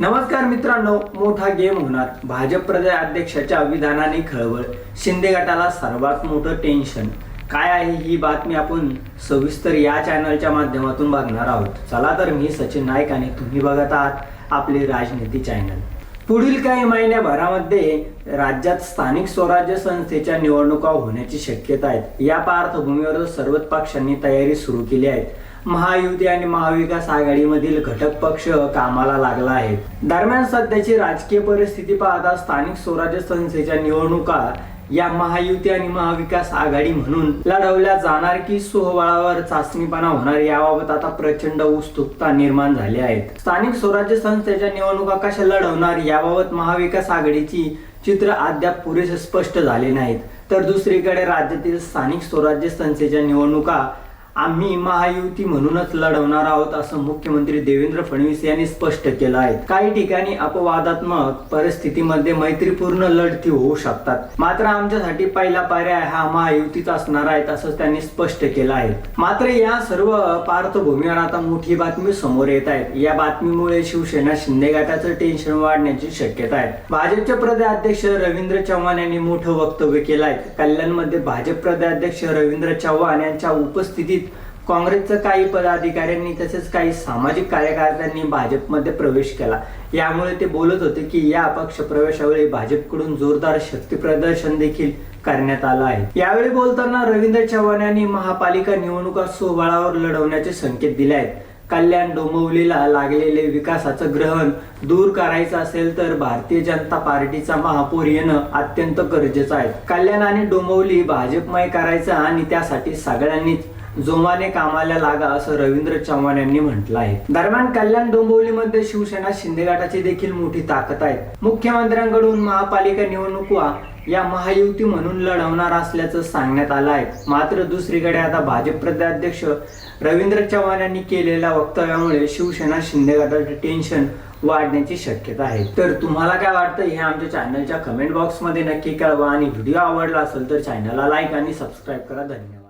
नमस्कार मित्रांनो मोठा गेम होणार. भाजप प्रदेश अध्यक्षाच्या विधानाने खळबळ. शिंदे गटाला सर्वात मोठं टेन्शन काय आहे ही बातमी आपण सविस्तर या चॅनलच्या माध्यमातून बघणार आहोत. चला तर मी सचिन नाईक आणि तुम्ही बघत आहात आपले राजनीती चॅनल पुढील काही महिन्याभरामध्ये राज्यात स्थानिक स्वराज्य संस्थेच्या निवडणुका होण्याची शक्यता आहे. या पार्श्वभूमीवर सर्वच पक्षांनी तयारी सुरू केली आहे. महायुती आणि महाविकास आघाडीमधील घटक पक्ष कामाला लागला आहे. दरम्यान सध्याची राजकीय परिस्थिती पाहता स्थानिक स्वराज्य संस्थेच्या निवडणुका या महायुती आणि महाविकास आघाडी म्हणून लढवल्या जाणार की सोहळावर चाचणीपणा होणार याबाबत आता प्रचंड उत्सुकता निर्माण झाली आहे. स्थानिक स्वराज्य संस्थेच्या निवडणुका कशा लढवणार याबाबत महाविकास आघाडीची चित्र अद्याप पुरेसे स्पष्ट झाले नाहीत. तर दुसरीकडे राज्यातील स्थानिक स्वराज्य संस्थेच्या निवडणुका आम्ही महायुती म्हणूनच लढवणार आहोत असं मुख्यमंत्री देवेंद्र फडणवीस यांनी स्पष्ट केलं आहे. काही ठिकाणी अपवादात्मक परिस्थितीमध्ये मैत्रीपूर्ण लढती होऊ शकतात. मात्र आमच्यासाठी पहिला पर्याय हा महायुतीच असणार आहे असं त्यांनी स्पष्ट केलं आहे. मात्र या सर्व पार्श्वभूमीवर आता मोठी बातमी समोर येत आहे या बातमीमुळे शिवसेना शिंदे गटाचं टेन्शन वाढण्याची शक्यता आहे. भाजपचे प्रदेशाध्यक्ष रवींद्र चव्हाण यांनी मोठं वक्तव्य केलं आहे. कल्याणमध्ये भाजप प्रदेशाध्यक्ष रवींद्र चव्हाण यांच्या उपस्थितीत काँग्रेसच्या काही पदाधिकाऱ्यांनी तसेच काही सामाजिक कार्यकर्त्यांनी भाजपमध्ये प्रवेश केला. यामुळे ते बोलत होते की या पक्ष प्रवेशावेळी भाजपकडून जोरदार शक्ती प्रदर्शन देखील करण्यात आलं आहे. यावेळी बोलताना रवींद्र चव्हाण यांनी महापालिका निवडणुका सोहळावर लढवण्याचे संकेत दिले आहेत. कल्याण डोंबिवलीला लागलेले विकासाचं ग्रहण दूर करायचं असेल तर भारतीय जनता पार्टीचा महापौर येणं अत्यंत गरजेचं आहे. कल्याण आणि डोंबिवली भाजपमय करायचं आणि त्यासाठी सगळ्यांनीच जोमाने कामाला लागा असं रवींद्र चव्हाण यांनी म्हटलं आहे. दरम्यान कल्याण डोंबिवलीमध्ये शिवसेना शिंदे गटाची देखील मोठी ताकद आहे. मुख्यमंत्र्यांकडून महापालिका निवडणुका या महायुती म्हणून लढवणार असल्याचं सांगण्यात आलं आहे. मात्र दुसरीकडे आता भाजप प्रदेशाध्यक्ष रवींद्र चव्हाण यांनी केलेल्या वक्तव्यामुळे शिवसेना शिंदे गटाचे टेन्शन वाढण्याची शक्यता आहे. तर तुम्हाला काय वाटतं? हे आमच्या चॅनलच्या कमेंट बॉक्समध्ये नक्की कळवा. आणि व्हिडिओ आवडला असेल तर चॅनलला लाईक आणि सबस्क्राईब करा. धन्यवाद.